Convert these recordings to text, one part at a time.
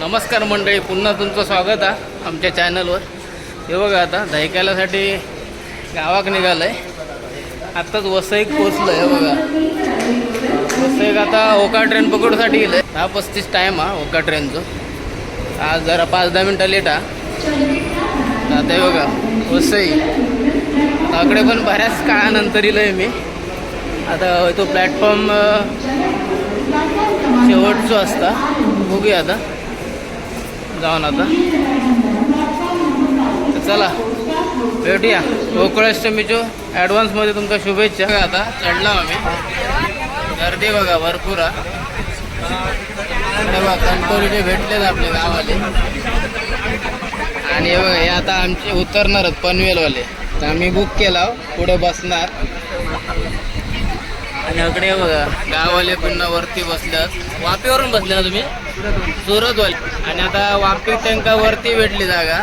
नमस्कार मंडळी पुन्हा तुमचं स्वागत आहे आमच्या चॅनलवर. हे बघा आता दहिकालासाठी गावाक निघालं आहे आत्ताच वसईक पोचलं आहे बघा. वसईक आता ओका ट्रेन पकडूसाठी गेलं आहे दहा पस्तीस टाईम हा ओका ट्रेनचं आज जरा पाच दहा मिनटं लेट हा. आता हे बघा वसई. आकडे पण बऱ्याच काळानंतर येलो आहे मी. आता तो प्लॅटफॉर्म शेवटचो असता. बघूया आता. जाऊन आता. तर चला भेटूया. गोकुळाष्टमीच्या ॲडव्हान्समध्ये तुमका शुभेच्छा. आता चढला आम्ही. गर्दी बघा भरपूर हे बघा कणकवलीचे भेटलेत आपले गावाले आणि हे बघा हे आता आमचे उतरणारच पनवेलवाले. तर आम्ही बुक केला हो, पुढे बसणार. आणि इकडे बघा गाववाले पुन्हा वरती बसल्यात. वापीवरून बसले ना तुम्ही? सुरतवाले. आणि आता वापी त्यांना वरती भेटली जागा.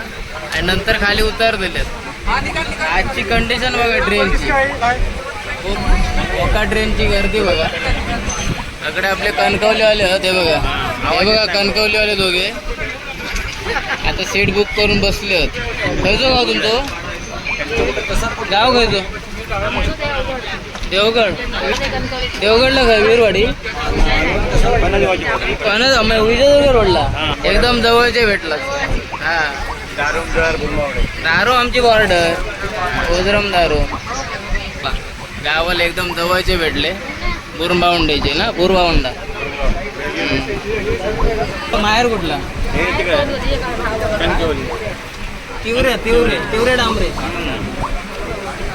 आणि नंतर खाली उतार दिलेत. आजची कंडिशन बघा ट्रेनची एका ट्रेनची गर्दी बघा. इकडे आपले कणकवलेवाले आहेत बघा. हे बघा कणकवलेवाले दोघे. आता सीट बुक करून बसले आहेत. खयचो गाव तुमचं? गाव खयचो? देवगड. देवगडला काय वीरवाडी? पणच आम्ही विजय रोडला. एकदम जवळचे भेटला. हा. दारू आमची बॉर्डर. ओझरम दारू. गावाला एकदम जवळचे भेटले. बुरबावंडीचे ना बुरबावंडा. माहेर कुठला? तिवरे तिवरे तिवरे डांबरे.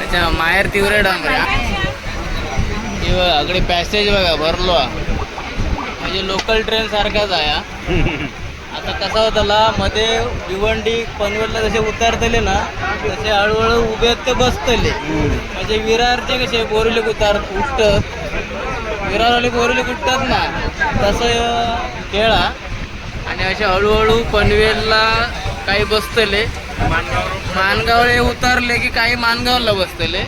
अच्छा माहेर तिवरे डांबरे. हे बघा पॅसेज बघा भरलो म्हणजे लोकल ट्रेन सारखाच आहे हा. आता कसा होताला मध्ये भिवंडी पनवेलला जसे उतारतले ना तसे हळूहळू उभे ते बसतले. म्हणजे विरारचे कसे बोरिले उतार उठत विरारवाले बोरिले उठतात ना तसं खेळा आणि असे हळूहळू पनवेलला काही बसतले. मानगावले उतरले की काही मानगावला बसतले.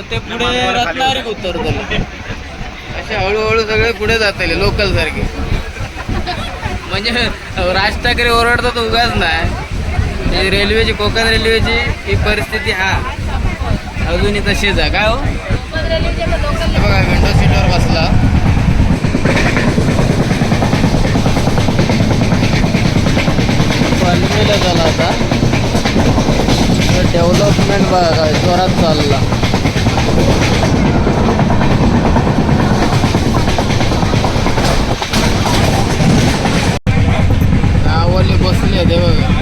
मग ते पुढे रत्नागिरीत उतरतले असे हळूहळू सगळे पुढे जातले लोकल सारखे. म्हणजे राज ठाकरे ओरडतात उगाच नाही. रेल्वेची कोकण रेल्वेची ही परिस्थिती हा. अजूनही तशीच आहे काय हे? बघा विंडो सीटवर बसला. पनवेला झाला आता. डेव्हलपमेंट बघा काय जोरात चालला. गावाले बसले ते बघा.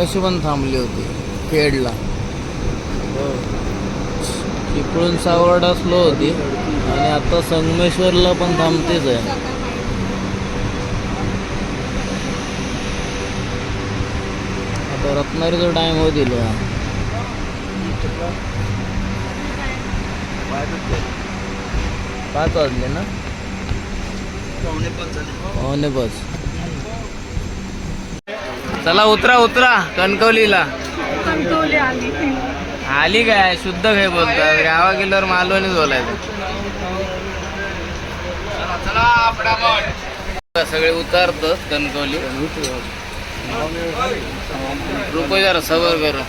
मगाशी पण थांबली होती खेडला. चिपळूण सावर्डा स्लो होती आणि आता संगमेश्वरला पण थांबतेच आहे. आता रत्नागिरीचा टाइम हो. दिलो पाच वाजले ना? पावणे पाच. चला उतरा उतरा कणकवलीला. कणकवली आली. आली काय? शुद्ध काय बोलतात गावा गेल्यावर मालवणीच बोलायचं. सगळे उतारतात कणकवली. रुपये जरा सबर करू.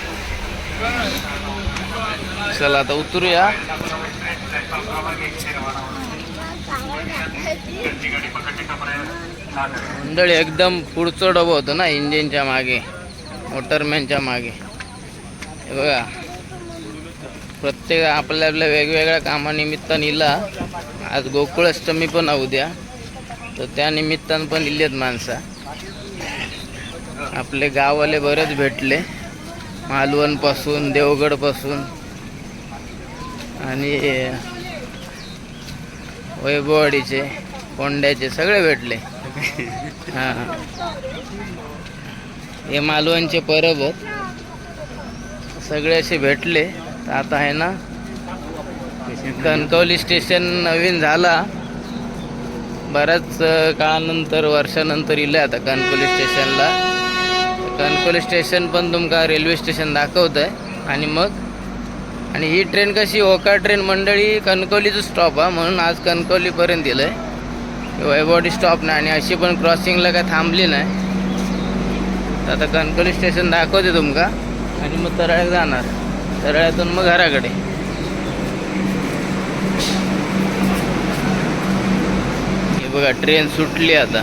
चला आता उतरूया. मंडळी एकदम पुढचं डबं होतं ना इंजिनच्या मागे मोटरमॅनच्या मागे. हे बघा. प्रत्येक आपल्या आपल्या वेगवेगळ्या कामानिमित्त इला. आज गोकुळाष्टमी पण उद्या तर त्या निमित्तानं पण इलेत माणसं. आपले गाववाले बरेच भेटले. मालवणपासून देवगडपासून. आणि वैभववाडीचे कोंड्याचे सगळे भेटले. हां हे मालवणचे परब सगळे असे भेटले. तर आता आहे ना कणकवली स्टेशन नवीन झाला. बऱ्याच काळानंतर वर्षानंतर इलं आता कणकवली स्टेशनला कणकवली स्टेशन पण तुमका रेल्वे स्टेशन दाखवत आहे आणि मग? आणि ही ट्रेन कशी ओका ट्रेन मंडळी कणकवलीचं स्टॉप हा म्हणून आज कणकवलीपर्यंत दिलं आहे वैभवडी स्टॉप नाही. आणि अशी पण क्रॉसिंगला काय थांबली नाही. तर आता कणकवली स्टेशन दाखवते तुमका. आणि मग तराळ्यात जाणार. तरळ्यातून मग घराकडे. हे बघा ट्रेन सुटली आता.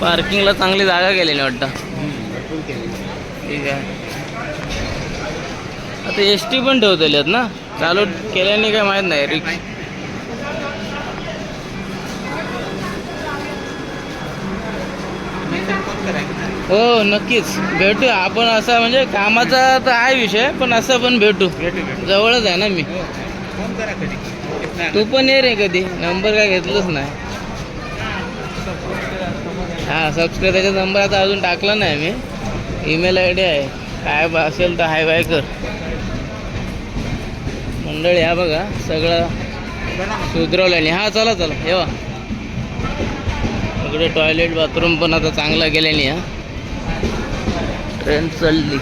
पार्किंगला चांगली जागा गेलेली वाटतं. ठीक आहे. आता एस टी पण ठेवतलेत ना? चालू केल्याने काय माहीत नाही रिक्स हो नक्कीच. भेटू आपण असं म्हणजे कामाचा तर आहे विषय पण असं पण भेटू. जवळच आहे ना मी. तू पण ये रे कधी. नंबर काय घेतलंच नाही. हा सबस्क्राईब त्याचा नंबर आता अजून टाकला नाही मी. ईमेल आय डी आहे. काय बा- असेल तर हाय बाय कर. मंडळी हा बघा सगळं सुधरवलं आणि हा चला चला येवा इकडे टॉयलेट बाथरूम पण आता चांगला गेल्याने हा. ट्रेन चालली.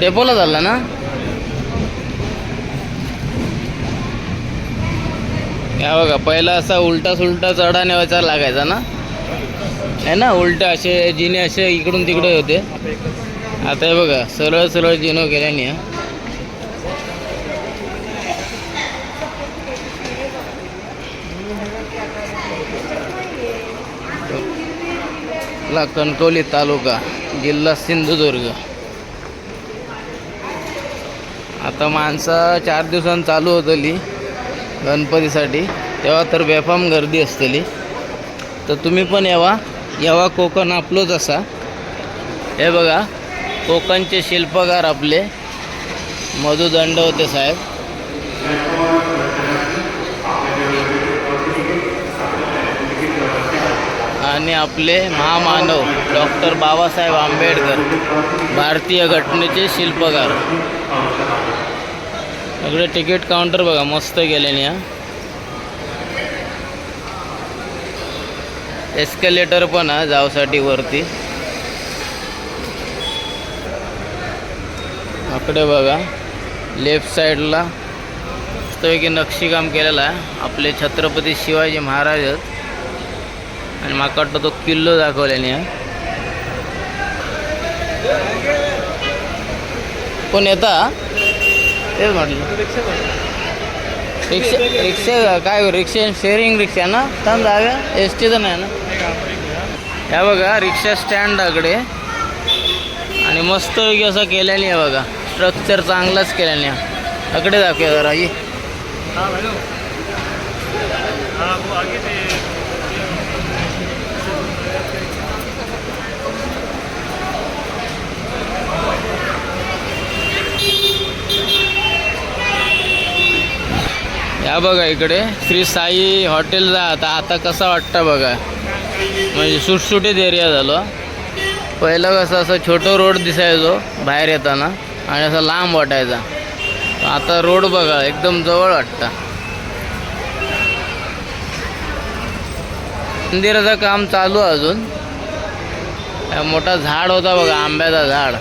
डेपोला चालला ना? या बघा पहिला असा उलटा सुलटा चढा नेवायचा लागायचा ना? आहे ना उलटा असे जिने असे इकडून तिकडे होते. आता हे बघा सरळ सरळ जिनो गेल्याने ला कणकवली तालुका जिल्हा सिंधुदुर्ग. आता माणसं चार दिवसांनी चालू होतली. गणपतीसाठी. तेव्हा तर बेफाम गर्दी असतली. तर तुम्ही पण यावा. यावा कोकण आपलोच असा. हे बघा कोकणचे शिल्पकार आपले. मधु दंडवते साहेब. आणि आपले महामानव डॉक्टर बाबासाहेब आंबेडकर भारतीय घटनेचे शिल्पकार. इकडे तिकीट काउंटर बघा मस्त गेल्याने हा. एस्केलेटर पण हा जावसाठी वरती. अकडे बघा लेफ्ट साईडला मस्तपैकी नक्षीकाम केलेलं आहे आपले छत्रपती शिवाजी महाराज आहेत. आणि माका वाटतं तो किल्लो दाखवल्याने हा. कोण येता तेच म्हटलं. रिक्षा रिक्षा काय रिक्षा शेअरिंग रिक्षा ना? थांब जागा एस टीचं नाही ना? ह्या बघा रिक्षा स्टँडाकडे आणि मस्त असं केल्याने आहे बघा. स्ट्रक्चर चांगलाच केल्याने आहे. अकडे दाखवूया जरा ये. या बघा इकडे. श्री साई हॉटेल आता आता कसं वाटतं बघा. म्हणजे सुटसुटीत एरिया झालो. पहिलं कसं असं छोटं रोड दिसायचो बाहेर येताना आणि असं लांब वाटायचा. आता रोड बघा एकदम जवळ वाटतं. मंदिराचं काम चालू आहे अजून. मोठा झाड होता बघा आंब्याचा झाड.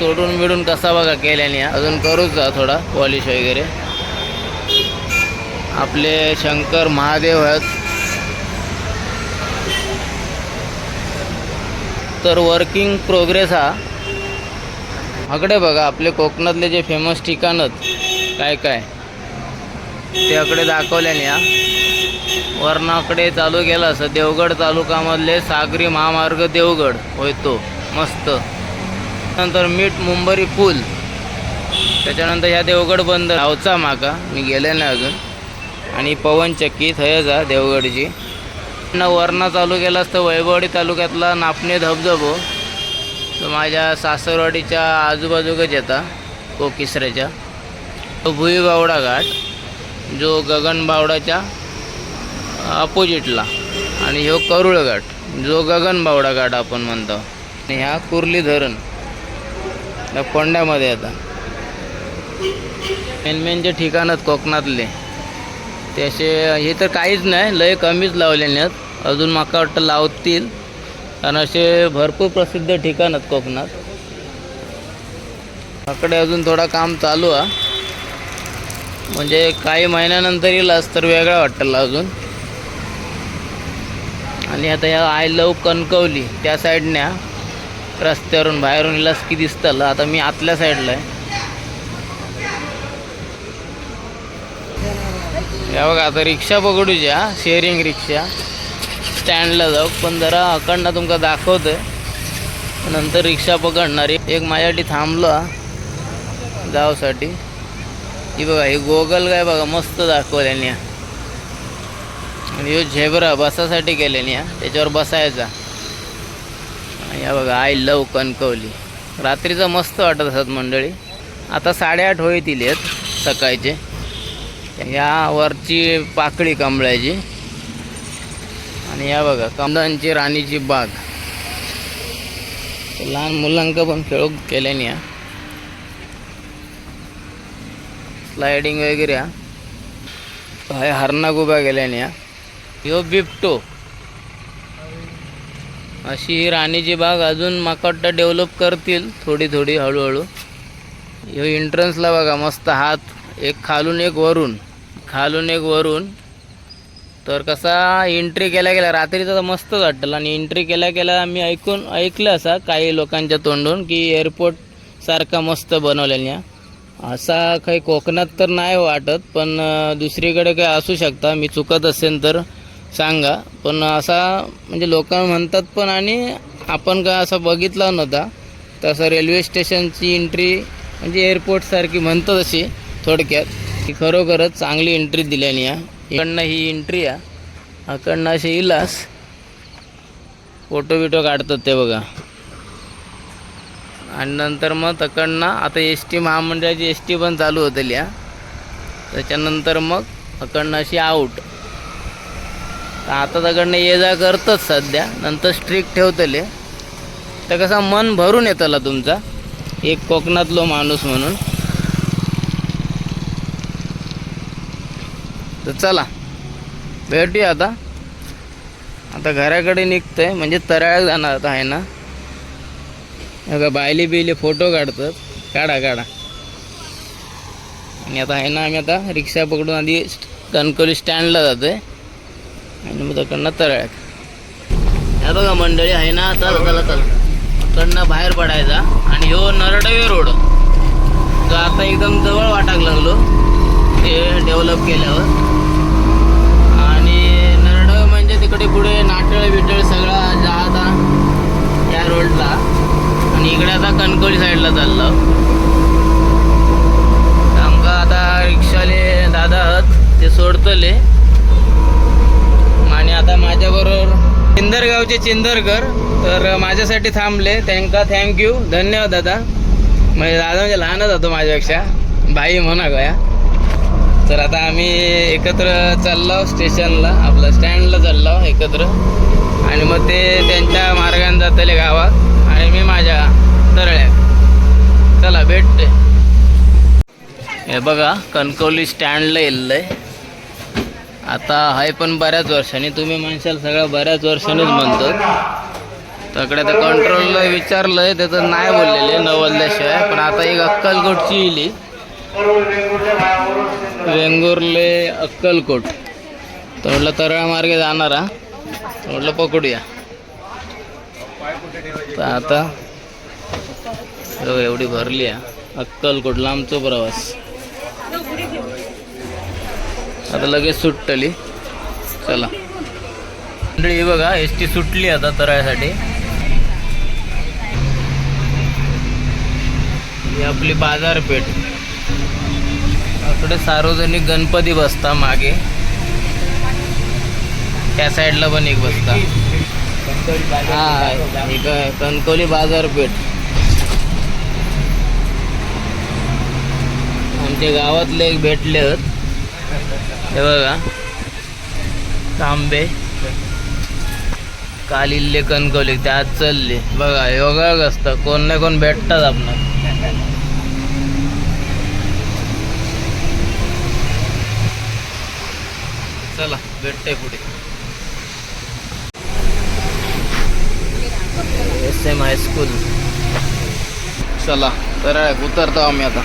तोडून मिळून कसा बघा केल्याने. अजून करूच जा थोडा पॉलिश वगैरे. आपले शंकर महादेव आहेत. तर वर्किंग प्रोग्रेस हा. आकडे बघा आपले कोकणातले जे फेमस ठिकाण आहेत काय काय? ते अकडे दाखवल्याने हा. वर्णाकडे चालू केला असं देवगड तालुकामधले सागरी महामार्ग देवगड. होय तो मस्त. नंतर मीठ मुंबरी पूल. त्याच्यानंतर ह्या देवगड बंदर. गावचा माका मी गेले नाही अजून. आणि पवनचक्की थंयच हा देवगडची न वरणा तालुक्यालाच तर वैभवडी तालुक्यातला नापणे धबधबो. तो माझ्या सासरवाडीच्या आजूबाजूकच येता कोकिसऱ्याच्या तो भुईबावडा घाट जो गगनबावडाच्या अपोजिटला. आणि ह्यो करुळ घाट जो गगनबावडा घाट आपण म्हणतो. आणि ह्या कुर्ली धरण या कोंड्यामध्ये येतात मेन मेन जे ठिकाण आहेत कोकणातले. ते असे हे तर काहीच नाही लय कमीच लावलेले आहेत. अजून माका वाटतं लावतील. कारण असे भरपूर प्रसिद्ध ठिकाण आहेत कोकणात. आकडे अजून थोडा काम चालू आहे. म्हणजे काही महिन्यानंतर येईलच तर वेगळा वाटेल अजून. आणि आता ह्या आय लव कणकवली त्या साईडने रस्त्यावरून बाहेरून इलास की दिसतं आता मी आतल्या साईडला आहे. या बघा आता रिक्षा पकडूच्या शेअरिंग रिक्षा. स्टँडला जाऊ पण जरा अकडनं तुमका दाखवतोय. नंतर रिक्षा पकडणार. एक माझ्यासाठी थांबलो जावसाठी ही बघा हे गोगल काय बघा मस्त दाखवल्याने आणि ह्यो झेबरा बसासाठी केल्याने त्याच्यावर बसायचा. या बघा आय लव कणकवली. रात्रीचं मस्त वाटत असत मंडळी. आता साडेआठ होईतील आहेत सकाळचे. या वरची पाकळी कमळाची. आणि या बघा कमळांची राणीची बाग. लहान मुलांका पण खेळू केल्याने या. स्लायडिंग वगैरे हाय हरणा गुबा गेल्याने या. ह्यो बिबटो. अशी ही राणीची बाग अजून माका वाटतं डेव्हलप करतील थोडी थोडी हळूहळू. ह्यो एंट्रन्सला बघा मस्त हात एक खालून एक वरून. खालून एक वरून. तर कसा एंट्री केल्या गेल्या रात्रीचा तर मस्तच वाटलं. आणि एंट्री केल्या केल्या मी ऐकून ऐकलं असा काही लोकांच्या तोंडून की एअरपोर्ट सारखा मस्त बनवलेल्या असा काही कोकणात तर नाही वाटत पण दुसरीकडे काही असू शकता. मी चुकत असेल तर सांगा. पण असा म्हणजे लोक म्हणतात पण आणि आपण का असं बघितला नव्हता. तसं रेल्वे स्टेशनची एंट्री म्हणजे एअरपोर्टसारखी म्हणतात अशी थोडक्यात. की खरोखरच चांगली एंट्री दिल्याने या. इकडनं ही एंट्री आहे अकडनं असे इलास. फोटो बिटो काढतात ते बघा. आणि नंतर मग तकडनं आता एस टी महामंडळाची एस टी पण चालू होतली या. त्याच्यानंतर मग अकडनं अशी आऊट तर आता तकडनं ये जा करतच सध्या. नंतर स्ट्रिक्ट ठेवतले तर कसा मन भरून येतला तुमचा. एक कोकणातलो माणूस म्हणून. तर चला भेटूया आता. आता घराकडे निघतंय म्हणजे तराळ्यात जाणार आता आहे ना. बघा बायली बिले फोटो काढतात. काढा काढा. आणि आता आहे ना आम्ही आता रिक्षा पकडून आधी कणकवली स्टँडला जातोय. आणि मग तिकडनं तराळ्यात ह्या बघा मंडळी आहे ना चला चला चला. कडनं बाहेर पडायचा. आणि हो नरडवे रोड. तो आता एकदम जवळ वाटाक लागलो. ते डेव्हलप केल्यावर आणि नरडवे इकडे पुढे नाटळ बिटळ सगळा जहाजा या रोडला आणि इकडे आता कणकवली साईडला चाललो. आमका आता रिक्षाले दादा आहात ते सोडतले. आणि आता माझ्याबरोबर चिंदरगावचे चिंदरकर तर माझ्यासाठी थांबले. त्यांका थँक्यू धन्यवाद दादा. म्हणजे दादा म्हणजे लहानच होतो माझ्यापेक्षा. बाई म्हणा गया. तर आता आम्ही एकत्र चाललो स्टेशनला आपलं स्टँडला चाललो एकत्र. आणि मग ते त्यांच्या मार्गाने जातले गावात. आणि मी माझ्या तरळ्यात. चला भेटते. हे बघा कणकवली स्टँडला येल्लं आता आहे पण बऱ्याच वर्षांनी तुम्ही म्हणशाल सगळं बऱ्याच वर्षांनीच म्हणतो. तकडे तर कंट्रोलला विचारलंय त्याचं नाही बोललेले नवलल्याशिवाय पण आता एक अक्कलकोटची इली वेंगुर्ले अक्कलकोट. तर म्हटलं तरळा मार्गे जाणारा तर म्हटलं पकडूया. तर आता एवढी भरली आहे अक्कलकोट लांबचो प्रवास. आता लगेच सुटतली चला. मंडळी बघा एस टी सुटली आता तरळ्यासाठी ही आपली बाजारपेठ. इकडे सार्वजनिक गणपती बसता मागे. त्या साईडला पण एक बसता. हा एक कणकोली बाजारपेठ. आमच्या गावातले एक भेटले आहेत हे बघा. तांबे. कालिल्ले कणकवली त्यात चलले. बघा योगा असतं. कोण ना कोण भेटतात आपण चला भेटते पुढे. एस एम हायस्कूल चला तर उतरतो आम्ही आता.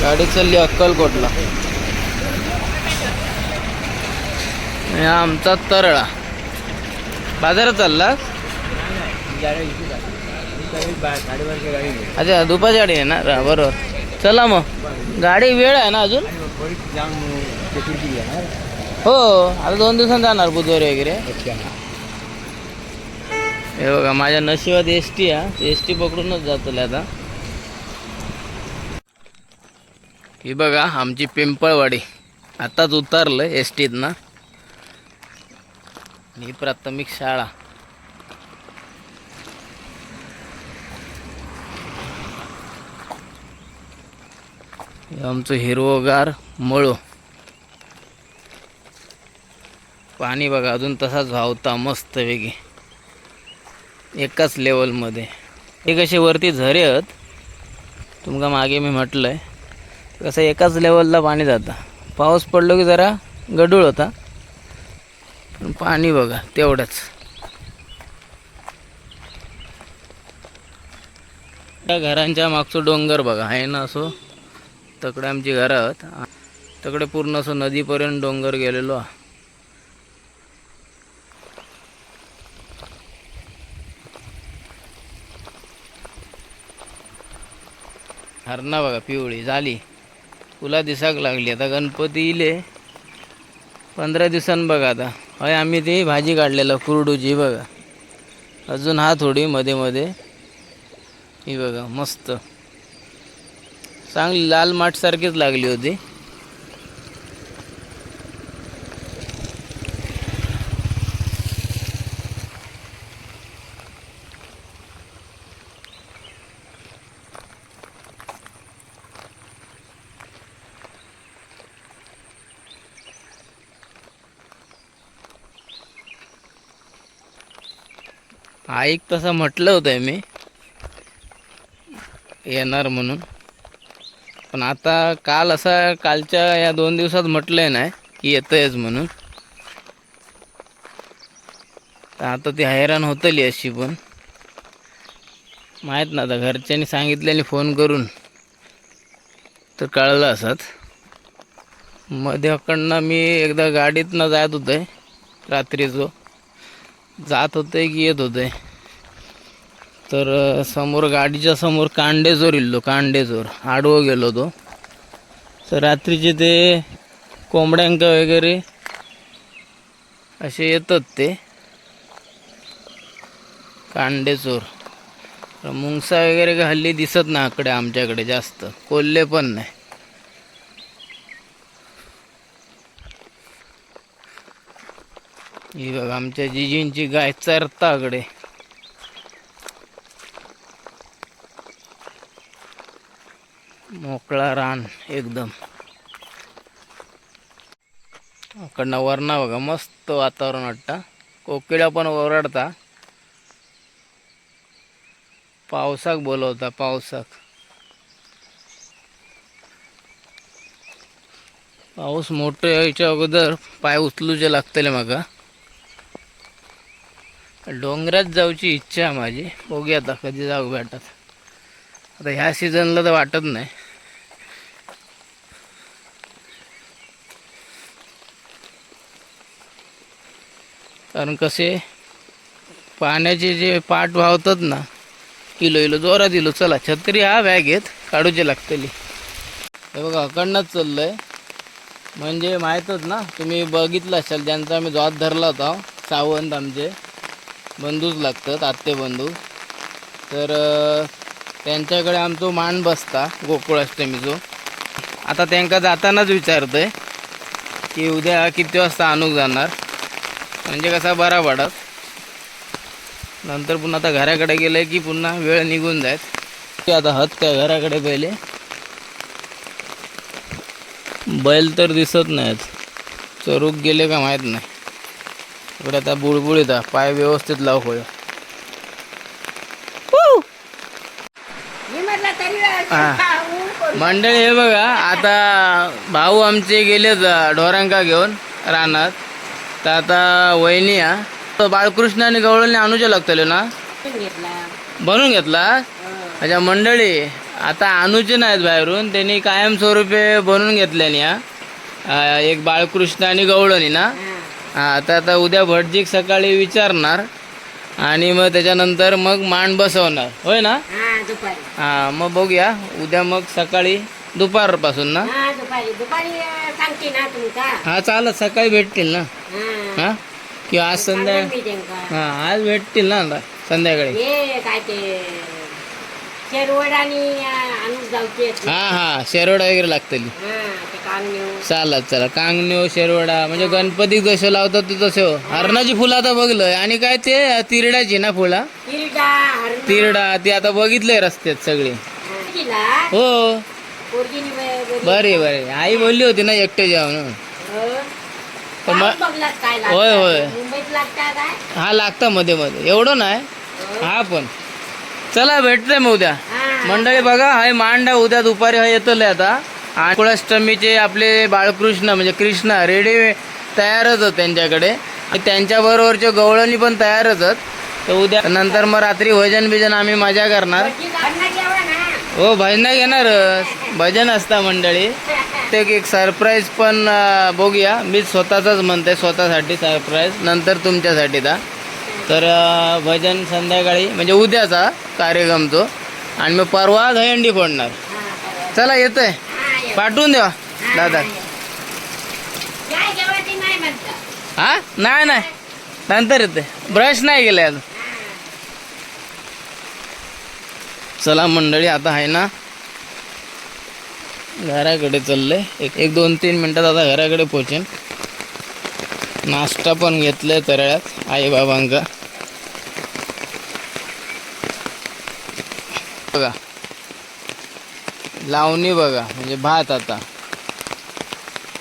गाडी चालली अक्कलकोटला. आमचा तरळा. बाजारात चालला? अच्छा दुपारची गाडी आहे ना? बरोबर. चला मग. गाडी वेळ आहे ना अजून? हो आता दोन दिवसांनी जाणार बुधवारी वगैरे. हे बघा माझ्या नशिबात एस टी आहे. एस टी पकडूनच जातो आता. ही बघा आमची पिंपळवाडी. आताच उतरलं एस टीतनं ही प्राथमिक शाळा. आमचं हिरवगार मळो. पाणी बघा अजून तसाच व्हावता मस्त वेगी एकाच लेवलमध्ये हे कसे वरती झरे आहेत तुमका मागे मी म्हटलंय. कसं एकाच लेवलला पाणी जातं. पाऊस पडलो की जरा गडूळ होता. पण पाणी बघा तेवढंच. त्या घरांच्या मागचं डोंगर बघा आहे ना असो? तकडे आमची घरं आहेत. तकडे पूर्ण असं नदीपर्यंत डोंगर गेलेलो. आहे. हरणा बघा पिवळी झाली. फुला दिसाक लागली. आता गणपती इले. पंधरा दिवसांनी बघा आता. हय आम्ही ती भाजी काढलेलं कुरडूची बघा. अजून हा थोडी मध्ये मध्ये. ही बघा मस्त. चांगली लाल माठसारखीच लागली होती. एक तसं म्हटलं होतं मी. येणार म्हणून. पण आता काल असा कालच्या या दोन दिवसात म्हटलंय नाही की येतंयच म्हणून. तर आता ती हैराण होतली अशी पण. माहीत ना आता घरच्यांनी सांगितल्याने फोन करून. तर कळलं असत मध्यकडनं मी एकदा गाडीतनं जात होते रात्रीचं. जात होते की येत होते तर समोर गाडीच्या समोर कांडेजोर इल्लो कांडेजोर आडवं गेलो तो. तर रात्रीचे ते कोंबड्यांक वगैरे असे येतात ते. कांडेचोर मुंगसा वगैरे हल्ली दिसत ना आकडे आमच्याकडे जास्त. कोल्हे पण नाही. ही बघा आमच्या जिजींची गाय चरता मोकळा रान एकदम. इकडनं वरणा बघा मस्त वातावरण वाटतं. कोकिळा पण ओरडता. पावसाक बोलवता पावसाक. पाऊस मोठं यायच्या अगोदर पाय उचलूचे लागतले म्हाका डोंगरात जाऊची इच्छा आहे माझी. बघूया आता कधी जाऊ भेटत. आता ह्या सीझनला तर वाटत नाही. कारण कसे पाण्याचे जे पाठ व्हावतात ना किलो इलो जोरात दिलो चला छत्री हा बॅग घेत काढूचे लागतली. हे बघा अकडनंच आहे म्हणजे माहीतच ना तुम्ही बघितलं असाल ज्यांचा आम्ही जॉब धरला होता सावंत आमचे. बंधूच लागतात आत्ते बंधू. तर त्यांच्याकडे आमचो मान बसता गोकुळाष्टमीचो आता त्यांका जातानाच विचारतोय की उद्या किती वाजता आणूक जाणार? म्हणजे कसा बरा पडत. नंतर पुन्हा आता घराकडे गेलं की पुन्हा वेळ निघून जायत की आता हत काय घराकडे पहिले? बैल तर दिसत नाहीत. चरूक गेले का माहीत नाही. इकडे आता बुळबुळीत. पाय व्यवस्थित लाव होय हा. मंडळी हे बघा आता भाऊ आमचे गेले ढोरांका घेऊन रानात. तर आता वहिनी हा. तर बाळकृष्ण आणि गवळणी आणूचे लागतले ना? बनवून घेतला? अच्छा मंडळी आता आणूचे नाहीत बाहेरून. त्यांनी कायमस्वरूपी बनवून घेतल्याने हा. एक बाळकृष्ण आणि गवळणी ना? हा तर आता उद्या भटजीक सकाळी विचारणार आणि मग त्याच्यानंतर मग मांड बसवणार. होय ना? हा मग बघूया. उद्या मग सकाळी दुपारपासून ना? हा हा चालत. सकाळी भेटतील ना? हा किंवा आज संध्या सांगेन मी त्यांका. हा आज भेटतील ना आता संध्याकाळी. हे काय ते शेरवड आणि अं, आणून जाऊचे आहेत ना. हा हा शेरवडा वगैरे लागतली. हा चालत चला कांगण्यो शेरवडा म्हणजे गणपतीक जसे लावतात ते तसे हो. हरणाची फुलं आता बघलंय. आणि काय ते तिरड्याची ना फुला? तिरडा ती आता बघितलंय रस्त्यात सगळी. हो. बरी- बरे. आई बोलली होती ना एकटे जाऊन हो. तर मग- काय लागतं? होय, होय. मुंबईत लागता काय? हा लागता मध्ये मध्ये. एवढं नाही. हा पण. चला भेटतोय मग उद्या. हा. मंडळी बघा हाय मांडा उद्या दुपारी हा येतले आता. आणि कुळाष्टमीचे आपले बाळकृष्ण म्हणजे कृष्ण रेडी तयारच आहेत त्यांच्याकडे. आणि त्यांच्याबरोबरचे गवळणी पण तयारच आहेत. तर उद्या नंतर मग रात्री भजन बिजन आम्ही मजा करणार. हो भजन घेणारच. भजन असता मंडळी. प्रत्येक एक सरप्राईज पण बघूया. मी स्वतःचाच म्हणते स्वतःसाठी सरप्राईज नंतर तुमच्यासाठी दा. तर भजन संध्याकाळी म्हणजे उद्याचा कार्यक्रम तो. आणि मग परवा दहीहंडी फोडणार. चला येतं आहे पाठवून द्या दादा. हा? नाही नाही. नंतर येते ब्रश नाही गेले अजून. चला मंडळी आता आहे ना घराकडे चाललंय. एक एक दोन तीन मिनटात आता घराकडे पोचेन नाश्ता पण घेतलाय तरळ्यात आई बाबांचा बघा. लावणी बघा म्हणजे भात आता.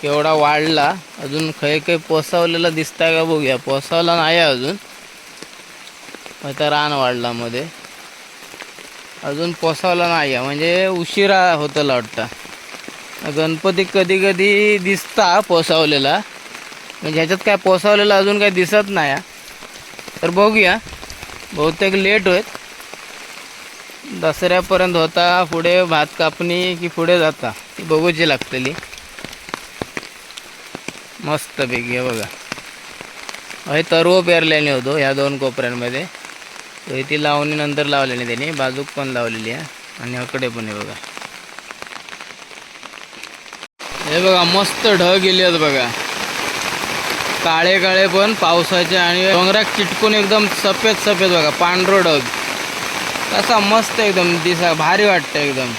केवढा वाढला अजून खै काही पोसावलेला दिसताय का बघूया. पोसावला नाही अजून. आता रान वाढला मध्ये. अजून पोसावला नाही म्हणजे उशिरा होतं वाटतं. गणपती कधी कधी दिसता पोसावलेला. म्हणजे ह्याच्यात काय पोसावलेला अजून काही दिसत नाही तर बघूया. बहुतेक लेट होत. दसऱ्यापर्यंत होता पुढे भात कापणी की पुढे जाता ती बघूची लागतली. मस्त पैकी आहे बघा. हे तरव पेरल्याने होतो ह्या दोन कोपऱ्यांमध्ये. तर ती लावणी नंतर लावलेली त्यांनी बाजूक पण लावलेली आहे आणि अकडे पण आहे बघा. हे बघा मस्त ढग गेले आहेत बघा. काळे काळे पण पावसाचे आणि डोंगरात चिटकून एकदम सफेद सफेद बघा पांढरो ढग. कसा मस्त एकदम दिसा भारी वाटतं एकदम.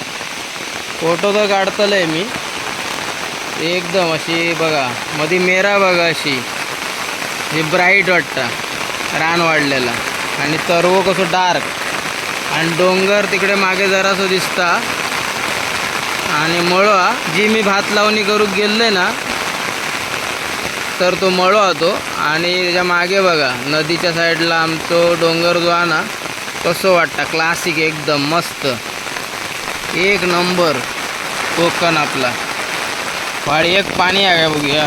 फोटो तर काढतलंय मी. एकदम अशी बघा मधी मेरा बघा अशी. जी ब्राईट वाटतं रान वाढलेला. आणि तरव कसं डार्क. आणि डोंगर तिकडे मागे जरासं दिसता. आणि मळवा जी मी भात लावणी करू गेले ना तर तो मळवा तो आणि त्याच्यामागे बघा नदीच्या साईडला आमचं डोंगर जो आहे ना कसं वाटतं? क्लासिक एकदम मस्त. एक नंबर कोकण आपला. वाडी एक पाणी आहे का बघूया?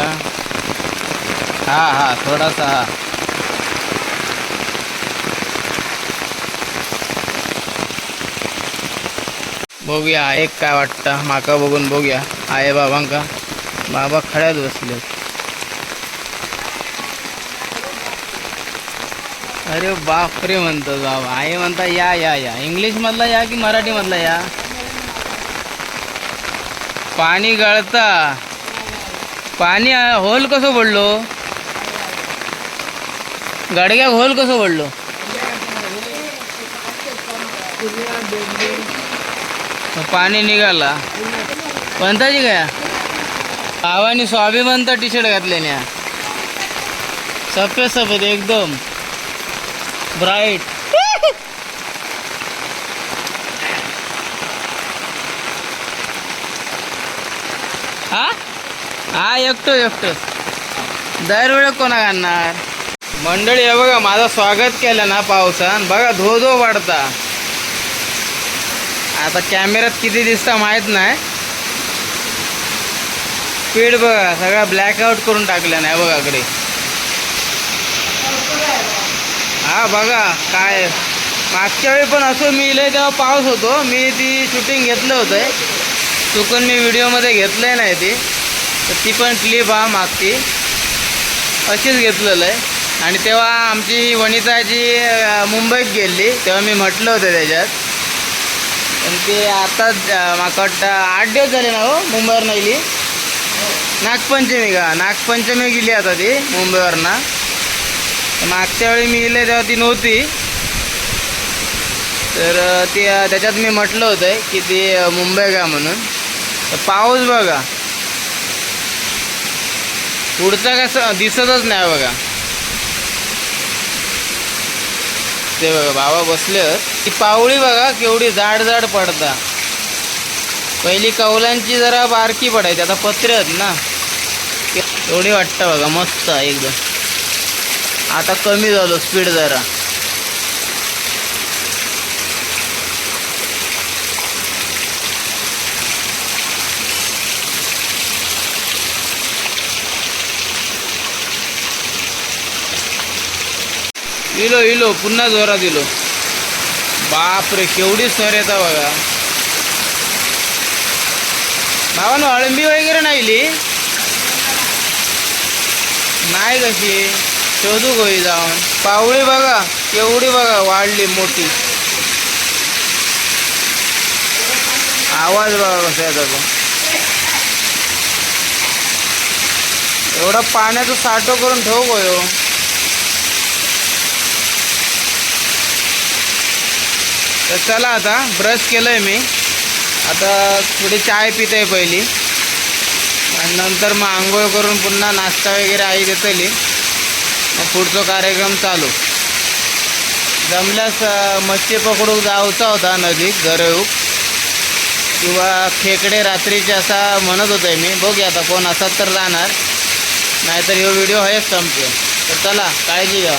हा हा थोडासा हा. बघूया ऐक काय वाटतं? माका बघून बघूया. आहे बाबांका. बाबा खड्यात बसले अरे बापरे म्हणतो बाबा. आई म्हणता या या या. इंग्लिश मधला या की मराठी मधला या? पाणी गळता. पाणी होल कसं पडलो? गाडग्याक होल कसं पडलो? पाणी निघाला. पंताची काय? भावानी स्वाभिमानचा टी शर्ट घातल्याने. सफेद सफेद एकदम. ब्राईट हा? हा एकटो एकटो. दरवेळेस कोणा घालणार? मंडळी हे बघा माझं स्वागत केलं ना पावसान. बघा धो धो वाढता. आता कॅमेऱ्यात किती दिसता माहीत नाही. स्पीड बघा सगळा ब्लॅकआउट करून टाकला नाही बघा इकडे. हा बघा काय. मागच्या वेळी पण असं मी इले तेव्हा पाऊस होतो. मी ती शूटिंग घेतलं होतं. चुकून मी व्हिडिओमध्ये घेतलं आहे नाही ती. तर ती पण क्लिप हा मागची. अशीच घेतलेलं आहे. आणि तेव्हा आमची वनिताची मुंबईत गेली. तेव्हा मी म्हटलं होतं त्याच्यात. पण ते आताच अं, माका वाटतं आठ दिवस झाले ना हो मुंबईवर गेली नागपंचमी का? नागपंचमी गेली आता ती मुंबईवरनं. मागच्या वेळी मी इले तेव्हा ती नव्हती. तर ते ती त्याच्यात मी म्हटलं होतं की ती मुंबई का म्हणून. तर पाऊस बघा. पुढचा कसं दिसतच नाही बघा. ते बघा बाबा बसले. ती पावळी बघा केवढी जाड जाड पडता. पहिली कौलांची जरा बारकी पडायची आता पत्रे आहेत ना. एवढी वाटतं बघा मस्त आहे एकदम. आता कमी झालो स्पीड जरा. इलो इलो पुन्हा जोरात इलो. बापरे केवढी सर येता बघा. भावानं अळंबी वगैरे नाही इली? नाही कशी? शोधू गोई जाऊन. पावळी बघा केवढी बघा वाढली मोठी. आवाज बघा कसा येतो तो. एवढा पाण्याचा साठो करून ठेवू गोयो तर चला आता ब्रश केलंय मी. आता थोडी चाय पिते पहिली. आणि नंतर मग आंघोळ करून पुन्हा नाश्ता वगैरे आई देतली. मग पुढचा कार्यक्रम चालू. जमल्यास मच्छी पकडू जाऊचा होता नदीत गरयूक किंवा खेकडे रात्रीचे असा म्हणत होते मी बघूया आता कोण असत तर जाणार. नाहीतर ह्यो व्हिडिओ आहेच संपतो तर चला काळजी घ्या.